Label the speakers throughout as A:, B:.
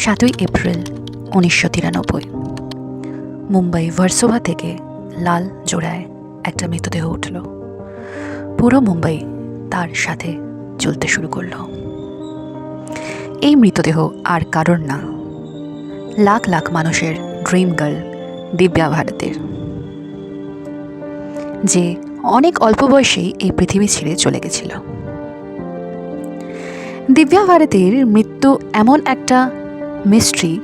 A: সাতই এপ্রিল, উনিশশো তিরানব্বই। মুম্বাই ভার্সোভা থেকে লাল জোড়ায় একটা মৃতদেহ উঠল। পুরো মুম্বাই তার সাথে চলতে শুরু করল। এই মৃতদেহ আর কারোর না। লাখ লাখ মানুষের ড্রিম গার্ল দিব্যা ভারতের। যে অনেক অল্প বয়সেই এই পৃথিবী ছেড়ে চলে গেছিল। দিব্যা ভারতীর মৃত্যু এমন একটা মিস্ট্রি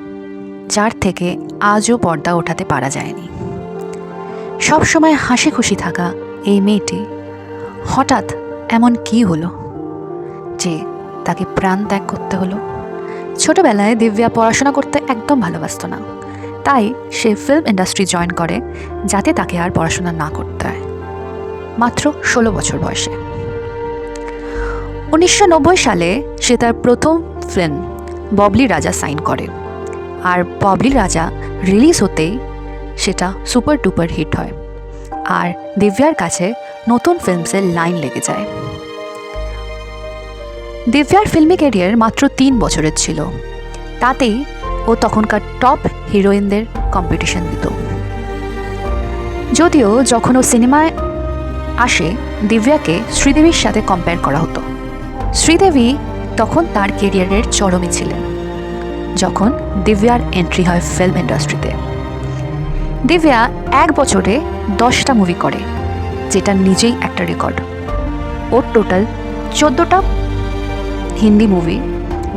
A: যার থেকে আজও পর্দা ওঠাতে পারা যায়নি। সবসময় হাসি খুশি থাকা এই মেয়েটি হঠাৎ এমন কি হলো যে তাকে প্রাণ ত্যাগ করতে হলো? ছোটবেলায় দিব্যা পড়াশোনা করতে একদম ভালোবাসত না। তাই সে ফিল্ম ইন্ডাস্ট্রি জয়েন করে যাতে তাকে আর পড়াশোনা না করতে হয়। মাত্র ষোলো বছর বয়সে। উনিশশো নব্বই সালে সে তার প্রথম ফিল্ম ববলি রাজা সাইন করে। আর ববলি রাজা রিলিজ হতেই সেটা সুপার টুপার হিট হয়। আর দিব্যার কাছে নতুন ফিল্মসের লাইন লেগে যায়। দিব্যার ফিল্মি ক্যারিয়ার মাত্র তিন বছরের ছিল। তাতেই ও তখনকার টপ হিরোইনদের কম্পিটিশন দিত। যদিও যখন ও সিনেমায় আসে, দিব্যাকে শ্রীদেবীর সাথে কম্পেয়ার করা হতো। শ্রীদেবী তখন তার কেরিয়ারের চরমে ছিলেন। যখন দিব্যার এন্ট্রি হয় ফিল্ম ইন্ডাস্ট্রিতে দিব্যা এক বছরে দশটা মুভি করে, যেটা নিজেই একটা রেকর্ড ওর টোটাল চোদ্দোটা হিন্দি মুভি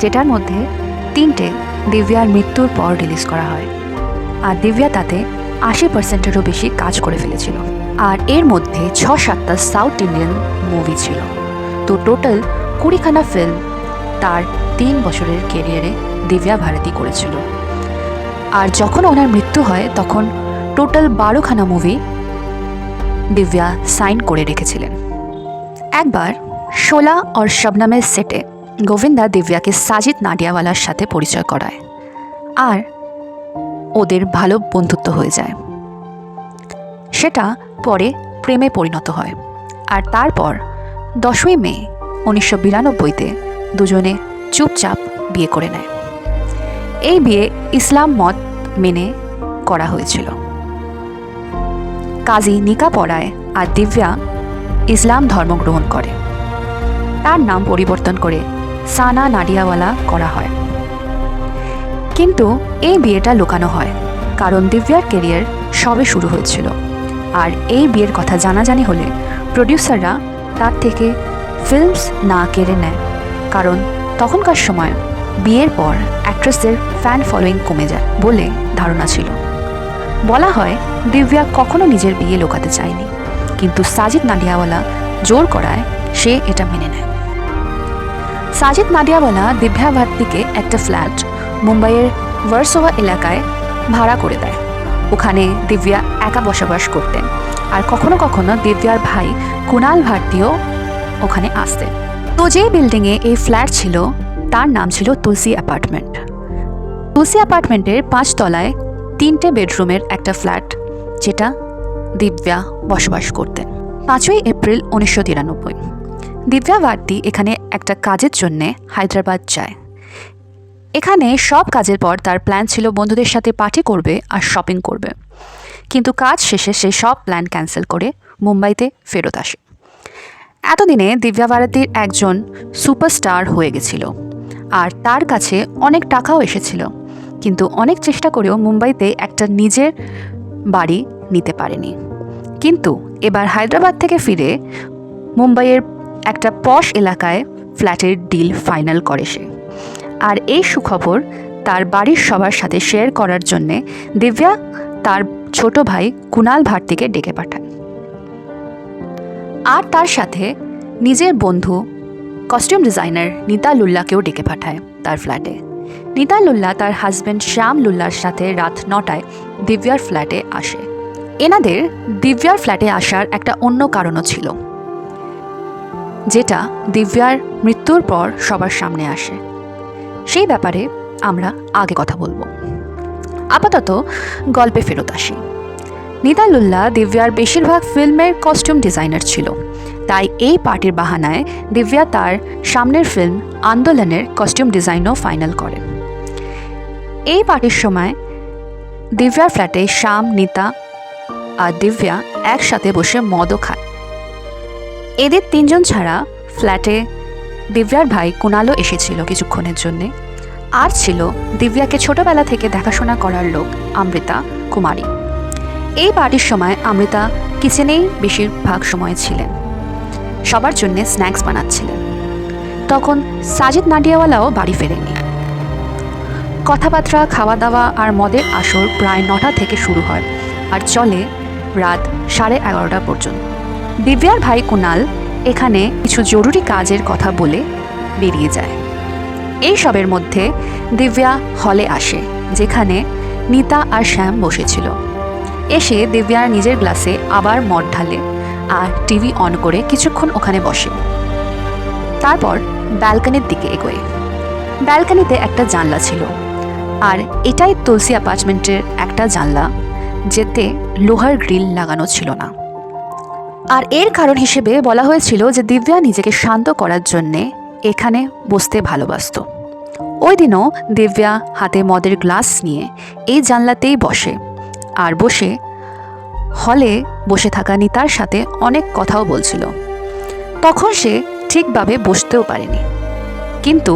A: যেটার মধ্যে তিনটে দিব্যার মৃত্যুর পর রিলিজ করা হয়। আর দিব্যা তাতে আশি পার্সেন্টেরও বেশি কাজ করে ফেলেছিল। আর এর মধ্যে ছ সাতটা সাউথ ইন্ডিয়ান মুভি ছিল। তো টোটাল কুড়িখানা ফিল্ম তার তিন বছরের কেরিয়ারে দিব্যা ভারতী করেছিল। আর যখন ওনার মৃত্যু হয়, তখন টোটাল বারোখানা মুভি দিব্যা সাইন করে রেখেছিলেন। একবার শোলা और শবনামের সেটে গোবিন্দা দিব্যাকে সাজিদ নাডিয়াওয়ালার সাথে পরিচয় করায়, আর ওদের ভালো বন্ধুত্ব হয়ে যায়। সেটা পরে প্রেমে পরিণত হয়। আর তারপর দশই মে উনিশশো বিরানব্বইতে দুজনে চুপচাপ বিয়ে করে নেয়। এই বিয়ে ইসলাম মত মেনে করা হয়েছিল। কাজী নিকা পড়ায় আর দিব্যা ইসলাম ধর্ম গ্রহণ করে। তার নাম পরিবর্তন করে সানা নাডিয়াওয়ালা করা হয়। কিন্তু এই বিয়েটা লুকানো হয় কারণ দিব্যার কেরিয়ার সবে শুরু হয়েছিল। আর এই বিয়ের কথা জানাজানি হলে প্রডিউসাররা তার থেকে ফিল্মস না কেড়ে নেয়। কারণ তখনকার সময় বিয়ের পর অ্যাক্ট্রেসদের ফ্যান ফলোয়িং কমে যায় বলে ধারণা ছিল। বলা হয় দিব্যা কখনো নিজের বিয়ে লোকাতে চায়নি, কিন্তু সাজিদ নাডিয়াওয়ালা জোর করায় সে এটা মেনে নেয়। সাজিদ নাডিয়াওয়ালা দিব্যা ভারতীকে একটা ফ্ল্যাট মুম্বাইয়ের ভার্সোভা এলাকায় ভাড়া করে দেয়। ওখানে দিব্যা একা বসবাস করতেন আর কখনো কখনো দিব্যার ভাই কুণাল ভারতীও ওখানে আসতেন। তো যে বিল্ডিংয়ে এই ফ্ল্যাট ছিল, তার নাম ছিল তুলসী অ্যাপার্টমেন্ট। তুলসী অ্যাপার্টমেন্টের পাঁচ তলায় তিনটে বেডরুমের একটা ফ্ল্যাট, যেটা দিব্যা বসবাস করতেন। পাঁচই এপ্রিল উনিশশো তিরানব্বই। দিব্যা ভারতী এখানে একটা কাজের জন্যে হায়দ্রাবাদ যায়। এখানে সব কাজের পর তার প্ল্যান ছিল বন্ধুদের সাথে পার্টি করবে আর শপিং করবে। কিন্তু কাজ শেষে সে সব প্ল্যান ক্যান্সেল করে মুম্বাইতে ফেরত আসে। এতদিনে দিব্যা ভারতীর একজন সুপারস্টার হয়ে গেছিল। আর তার কাছে অনেক টাকাও এসেছিল। কিন্তু অনেক চেষ্টা করেও মুম্বাইতে একটা নিজের বাড়ি নিতে পারেনি। কিন্তু এবার হায়দ্রাবাদ থেকে ফিরে মুম্বাইয়ের একটা পশ এলাকায় ফ্ল্যাটের ডিল ফাইনাল করে সে। আর এই সুখবর তার বাড়ির সবার সাথে শেয়ার করার জন্যে দিব্যা তার ছোট ভাই কুণাল ভারতীকে ডেকে পাঠায় আর তার সাথে নিজের বন্ধু কস্টিউম ডিজাইনার নিতা লুল্লাকেও ডেকে পাঠায় তার ফ্ল্যাটে নিতা লুল্লা তার হাজব্যান্ড শ্যাম লুল্লার সাথে রাত নটায় দিব্যার ফ্ল্যাটে আসে। এনাদের দিব্যার ফ্ল্যাটে আসার একটা অন্য কারণও ছিল, যেটা দিব্যার মৃত্যুর পর সবার সামনে আসে। সেই ব্যাপারে আমরা আগে কথা বলব। আপাতত গল্পে ফেরত আসি। নিদালুল্লাহ দিব্যার বেশিরভাগ ফিল্মের কস্টিউম ডিজাইনার ছিল। তাই এই পার্টির বাহানায় দিব্যা তার সামনের ফিল্ম আন্দোলনের কস্টিউম ডিজাইনও ফাইনাল করেন। এই পার্টির সময় দিব্যার ফ্ল্যাটে শ্যাম নিতা আর দিব্যা একসাথে বসে মদও খায়। এদের তিনজন ছাড়া ফ্ল্যাটে দিব্যার ভাই কুণালও এসেছিল কিছুক্ষণের জন্যে। আর ছিল দিব্যাকে ছোটবেলা থেকে দেখাশোনা করার লোক, অমৃতা কুমারী। এই পার্টির সময় অমৃতা কিচেনেই বেশিরভাগ সময় ছিলেন। সবার জন্যে স্ন্যাক্স বানাচ্ছিলেন। তখন সাজিদ নাডিয়াওয়ালাও বাড়ি ফেরেনি কথাবার্তা খাওয়া দাওয়া আর মদের আসর প্রায় নটা থেকে শুরু হয় আর চলে রাত সাড়ে এগারোটা পর্যন্ত। দিব্যার ভাই কুনাল এখানে কিছু জরুরি কাজের কথা বলে বেরিয়ে যায়। এই সবের মধ্যে দিব্যা হলে আসে, যেখানে নিতা আর শ্যাম বসেছিল। এসে দিব্যার নিজের গ্লাসে আবার মদ ঢালে আর টিভি অন করে কিছুক্ষণ ওখানে বসে। তারপর ব্যালকনির দিকে এগোয়। ব্যালকনিতে একটা জানলা ছিল। আর এটাই তুলসী অ্যাপার্টমেন্টের একটা জানলা, যেতে লোহার গ্রিল লাগানো ছিল না। আর এর কারণ হিসেবে বলা হয়েছিল যে দিব্যা নিজেকে শান্ত করার জন্যে এখানে বসতে ভালোবাসত। ওই দিনও দিব্যা হাতে মদের গ্লাস নিয়ে এই জানলাতেই বসে। আর বসে, হলে বসে থাকা নিতার সাথে অনেক কথাও বলছিল। তখন সে ঠিকভাবে বসতেও পারেনি। কিন্তু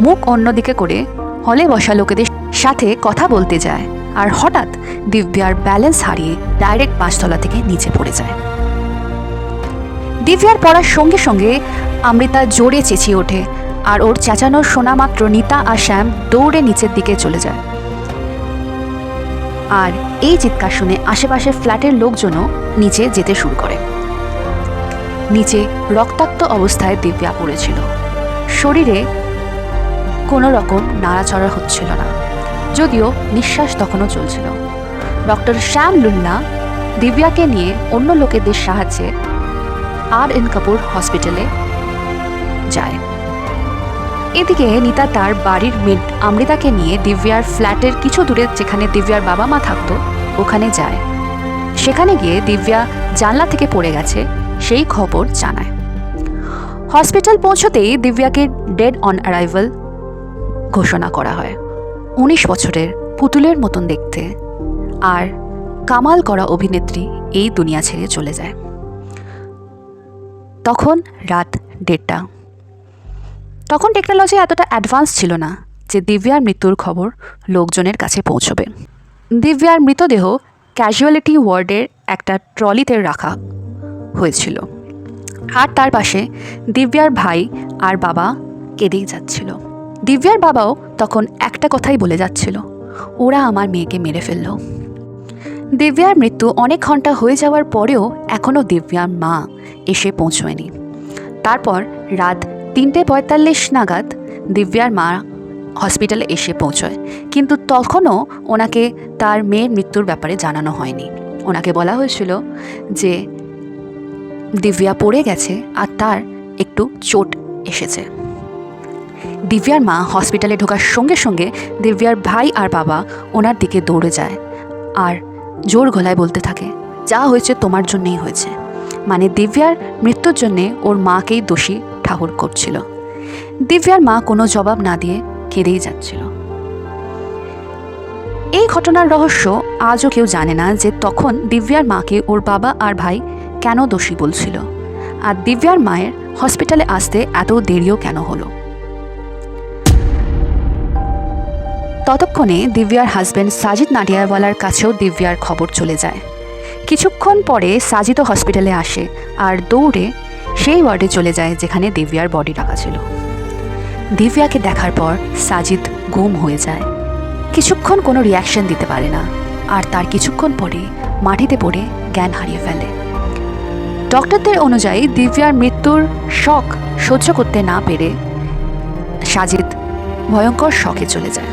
A: মুখ অন্যদিকে করে হলে বসা লোকেদের সাথে কথা বলতে যায় আর হঠাৎ দিব্যার ব্যালেন্স হারিয়ে ডাইরেক্ট পাঁচতলা থেকে নিচে পড়ে যায়। দিব্যার পড়ার সঙ্গে সঙ্গে অমৃতা জোরে চেঁচিয়ে ওঠে আর ওর চেঁচানোর শোনা মাত্র নিতা আর শ্যাম দৌড়ে নিচের দিকে চলে যায়। আর এই চিৎকার শুনে আশেপাশের ফ্ল্যাটের লোকজনও নিচে যেতে শুরু করে। নিচে রক্তাক্ত অবস্থায় দিব্যা পড়েছিল। শরীরে কোনো রকম নাড়াচড়া হচ্ছিল না, যদিও নিঃশ্বাস তখনও চলছিল। ডক্টর শ্যাম লুল্লা দিব্যাকে নিয়ে অন্য লোকেদের সাহায্যে আর এন কাপুর হসপিটালে যায়। এদিকে নিতা তার বাড়ির মেড আমৃতাকে নিয়ে দিব্যার ফ্ল্যাটের কিছু দূরে যেখানে দিব্যার বাবা মা থাকতো, ওখানে যায়। সেখানে গিয়ে দিব্যা জানলা থেকে পড়ে গেছে, সেই খবর জানায়। হসপিটাল পৌঁছতেই দিব্যাকে ডেড অন অ্যারাইভাল ঘোষণা করা হয়। উনিশ বছরের পুতুলের মতন দেখতে। আর কামাল করা অভিনেত্রী এই দুনিয়া ছেড়ে চলে যায়। তখন রাত দেড়টা। তখন টেকনোলজি এতটা অ্যাডভান্স ছিল না যে দিব্যার মৃত্যুর খবর লোকজনের কাছে পৌঁছবে। দিব্যার মৃতদেহ ক্যাজুয়ালিটি ওয়ার্ডের একটা ট্রলিতে রাখা হয়েছিল। আর তার পাশে দিব্যার ভাই আর বাবা কেঁদেই যাচ্ছিল। দিব্যার বাবাও তখন একটা কথাই বলে যাচ্ছিল, ওরা আমার মেয়েকে মেরে ফেলল। দিব্যার মৃত্যু অনেক ঘণ্টা হয়ে যাওয়ার পরেও এখনও দিব্যার মা এসে পৌঁছয়নি। তারপর রাত তিনটে পঁয়তাল্লিশ নাগাদ দিব্যার মা হসপিটালে এসে পৌঁছয়। কিন্তু তখনও ওনাকে তার মেয়ের মৃত্যুর ব্যাপারে জানানো হয়নি। ওনাকে বলা হয়েছিল যে দিব্যা পড়ে গেছে আর তার একটু চোট এসেছে। দিব্যার মা হসপিটালে ঢোকার সঙ্গে সঙ্গে দিব্যার ভাই আর বাবা ওনার দিকে দৌড়ে যায় আর জোর গলায় বলতে থাকে, যা হয়েছে তোমার জন্যেই হয়েছে। মানে দিব্যার মৃত্যুর জন্যে ওর মাকেই দোষী ঠাকুর করছিল। দিব্যার মা কোনো জবাব না দিয়ে কেঁদেই যাচ্ছিল। এই ঘটনার রহস্য আজও কেউ জানে না যে তখন দিব্যার মাকে ওর বাবা আর ভাই কেন দোষী বলছিল। আর দিব্যার মায়ের হসপিটালে আসতে এত দেরিও কেন হলো? ততক্ষণে দিব্যার হাজব্যান্ড সাজিদ নাডিয়াওয়ালার কাছেও দিব্যার খবর চলে যায়। কিছুক্ষণ পরে সাজিদও হসপিটালে আসে আর দৌড়ে সেই ওয়ার্ডে চলে যায় যেখানে দিব্যার বডি রাখা ছিল। দিব্যাকে দেখার পর সাজিদ গুম হয়ে যায়। কিছুক্ষণ কোনো রিয়াকশন দিতে পারে না আর তার কিছুক্ষণ পরে মাটিতে পড়ে জ্ঞান হারিয়ে ফেলে। ডক্টরদের অনুযায়ী দিব্যার মৃত্যুর শখ সহ্য করতে না পেরে সাজিদ ভয়ঙ্কর শখে চলে যায়।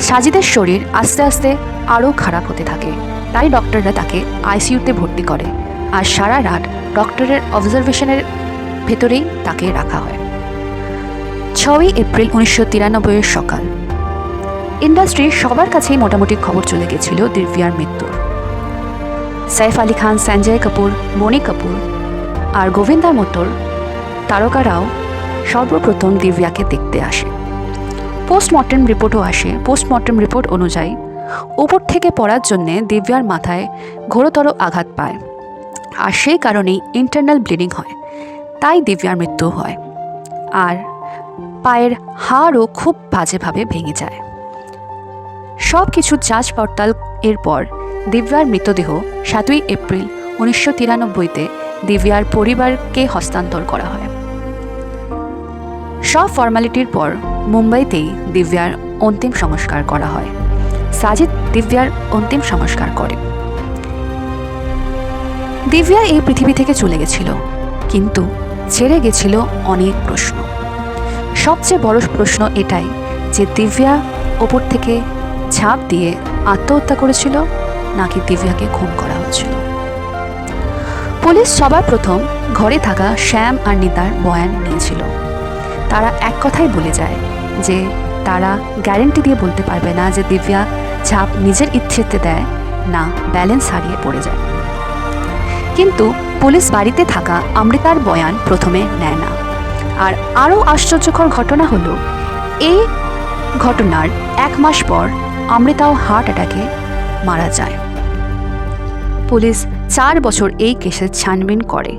A: সাজিদের শরীর আস্তে আস্তে আরও খারাপ হতে থাকে। তাই ডক্টররা তাকে আইসিইউতে ভর্তি করে। আর সারা রাত ডক্টরের অবজারভেশনের ভেতরেই তাকে রাখা হয়। ছয়ই এপ্রিল উনিশশো তিরানব্বইয়ের সকাল। ইন্ডাস্ট্রির সবার কাছেই মোটামুটি খবর চলে গেছিল দিব্যার মৃত্যুর। সাইফ আলী খান, সঞ্জয় কাপুর, মণি কাপুর আর গোবিন্দার মতোর তারকারাও সর্বপ্রথম দিব্যাকে দেখতে আসে। পোস্টমর্টেম রিপোর্টও আসে। পোস্টমর্টেম রিপোর্ট অনুযায়ী ওপর থেকে পড়ার জন্যে দিব্যার মাথায় ঘোরতর আঘাত পায়। আর সেই কারণেই ইন্টারনাল ব্লিডিং হয়। তাই দিব্যার মৃত্যু হয়। আর পায়ের হাড়ও খুব বাজেভাবে ভেঙে যায়। সব কিছু যাচ পড়তাল এরপর দিব্যার মৃতদেহ সাতই এপ্রিল উনিশশো তিরানব্বইতে দিব্যার পরিবারকে হস্তান্তর করা হয়। সব ফর্মালিটির পর মুম্বাইতেই দিব্যার অন্তিম সংস্কার করা হয়। সাজিদ দিব্যার অন্তিম সংস্কার করে। দিব্যা এই পৃথিবী থেকে চলে গেছিল, কিন্তু ছেড়ে গেছিল অনেক প্রশ্ন। সবচেয়ে বড় প্রশ্ন এটাই যে দিব্যা ওপর থেকে ঝাঁপ দিয়ে আত্মহত্যা করেছিল নাকি দিব্যাকে খুন করা হচ্ছিল। পুলিশ সবার প্রথম ঘরে থাকা শ্যাম আর নিতার বয়ান নিয়েছিল। তারা এক কথাই বলে যায় যে তারা গ্যারেন্টি দিয়ে বলতে পারবে না যে দিব্যা ছাপ নিজের ইচ্ছেতে দেয়, না ব্যালেন্স হারিয়ে পড়ে যায়। কিন্তু পুলিশ বাড়িতে থাকা অমৃতার বয়ান প্রথমে নেয় না। আর আরও আশ্চর্যকর ঘটনা হলো, এই ঘটনার এক মাস পর অমৃতাও হার্ট অ্যাটাকে মারা যায়। পুলিশ চার বছর এই কেসের ছানবিন করে।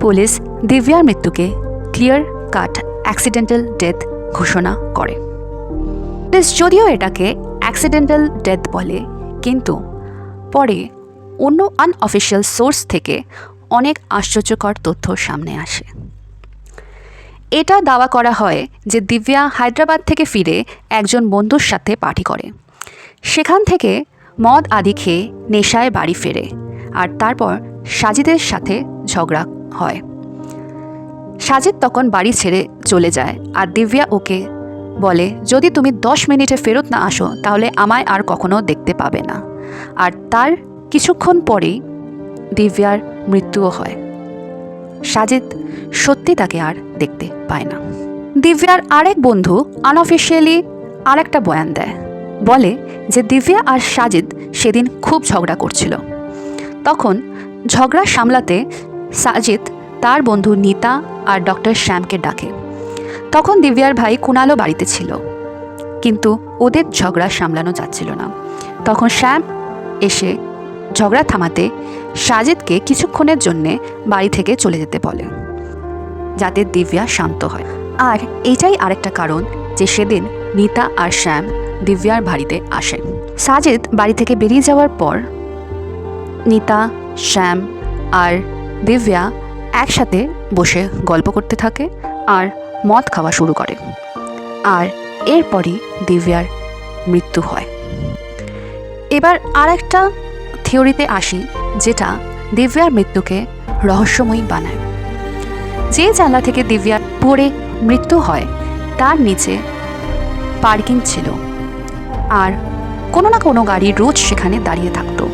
A: পুলিশ দিব্যার মৃত্যুকে ক্লিয়ার কাট অ্যাক্সিডেন্টাল ডেথ ঘোষণা করে। পুলিশ যদিও এটাকে অ্যাক্সিডেন্টাল ডেথ বলে, কিন্তু পরে অন্য আনঅফিসিয়াল সোর্স থেকে অনেক আশ্চর্যকর তথ্য সামনে আসে। এটা দাওয়া করা হয় যে দিব্যা হায়দ্রাবাদ থেকে ফিরে একজন বন্ধুর সাথে পার্টি করে। সেখান থেকে মদ আদি খেয়ে নেশায় বাড়ি ফেরে আর তারপর সাজিদের সাথে ঝগড়া হয়। সাজিদ তখন বাড়ি ছেড়ে চলে যায় আর দিব্যা ওকে বলে, যদি তুমি দশ মিনিটে ফেরত না আসো, তাহলে আমায় আর কখনো দেখতে পাবে না। আর তার কিছুক্ষণ পরেই দিব্যার মৃত্যুও হয়। সাজিদ সত্যি তাকে আর দেখতে পায় না। দিব্যার আরেক বন্ধু আনঅফিসিয়ালি আরেকটা বয়ান দেয়। বলে যে দিব্যা আর সাজিদ সেদিন খুব ঝগড়া করছিল। তখন ঝগড়া সামলাতে সাজিদ তার বন্ধু নিতা আর ডক্টর শ্যামকে ডাকে। তখন দিব্যার ভাই কুণালও বাড়িতে ছিল। কিন্তু ওদের ঝগড়া সামলানো যাচ্ছিল না। তখন শ্যাম এসে ঝগড়া থামাতে সাজেদকে কিছুক্ষণের জন্যে বাড়ি থেকে চলে যেতে বলে, যাতে দিব্যা শান্ত হয়। আর এটাই আরেকটা কারণ যে সেদিন নিতা আর শ্যাম দিব্যার বাড়িতে আসে। সাজেদ বাড়ি থেকে বেরিয়ে যাওয়ার পর নিতা, শ্যাম আর দিব্যা একসাথে বসে গল্প করতে থাকে আর মদ খাওয়া শুরু করে। আর এরপরই দিব্যার মৃত্যু হয়। এবার আর একটা থিওরিতে আসি, যেটা দিব্যার মৃত্যুকে রহস্যময়ী বানায়। যে জানলা থেকে দিব্যার পড়ে মৃত্যু হয়, তার নিচে পার্কিং ছিল। আর কোনো না কোনো গাড়ি রোজ সেখানে দাঁড়িয়ে থাকতো।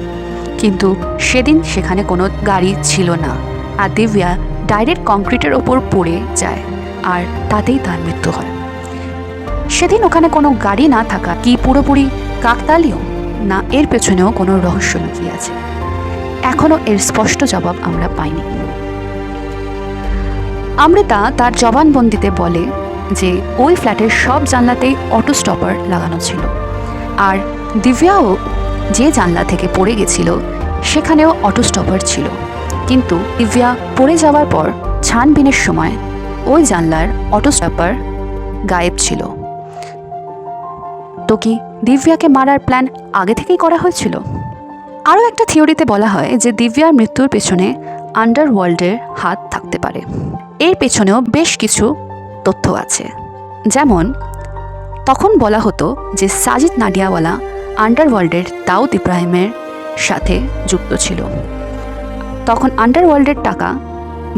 A: কিন্তু সেদিন সেখানে কোনো গাড়ি ছিল না। আর দিব্যা ডাইরেক্ট কংক্রিটের ওপর পড়ে যায়। আর তাতেই তার মৃত্যু হয়। সেদিন ওখানে কোনো গাড়ি না থাকা কি পুরোপুরি কাকতালীয়, না এর পেছনেও কোনো রহস্য লুকিয়ে আছে? এখনও এর স্পষ্ট জবাব আমরা পাইনি। অমৃতা তার জবানবন্দিতে বলে যে ওই ফ্ল্যাটের সব জানলাতেই অটো স্টপার লাগানো ছিল। আর দিব্যাও যে জানলা থেকে পড়ে গেছিল, সেখানেও অটো স্টপার ছিল। কিন্তু দিব্যা পড়ে যাওয়ার পর, ছানবিনের সময় ওই জানলার অটো স্টপার গায়েব ছিল। তো কি দিব্যাকে মারার প্ল্যান আগে থেকেই করা হয়েছিল? আরও একটা থিওরিতে বলা হয় যে দিব্যার মৃত্যুর পেছনে আন্ডারওয়ার্ল্ডের হাত থাকতে পারে। এর পেছনেও বেশ কিছু তথ্য আছে। যেমন, তখন বলা হতো যে সাজিদ নাডিয়াওয়ালা আন্ডারওয়ার্ল্ডের দাউদ ইব্রাহিমের সাথে যুক্ত ছিল। তখন আন্ডারওয়ার্ল্ডের টাকা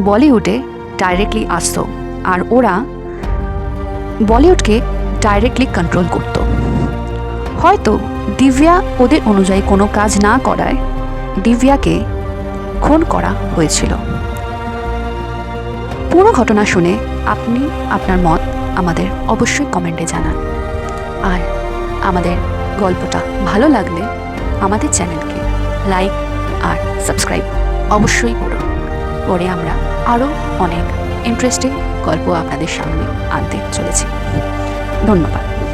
A: বলিউডে ডাইরেক্টলি আসতো। আর ওরা বলিউডকে ডাইরেক্টলি কন্ট্রোল করতো। হয়তো দিব্যা ওদের অনুযায়ী কোনো কাজ না করায় দিব্যাকে খুন করা হয়েছিল। পুরো ঘটনা শুনে আপনি আপনার মত আমাদের অবশ্যই কমেন্টে জানান। আর আমাদের গল্পটা ভালো লাগলে আমাদের চ্যানেলকে লাইক আর সাবস্ক্রাইব অবশ্যই করুন। পরে আমরা আরও অনেক ইন্টারেস্টিং গল্প আপনাদের সামনে আনতে চলেছি। ধন্যবাদ।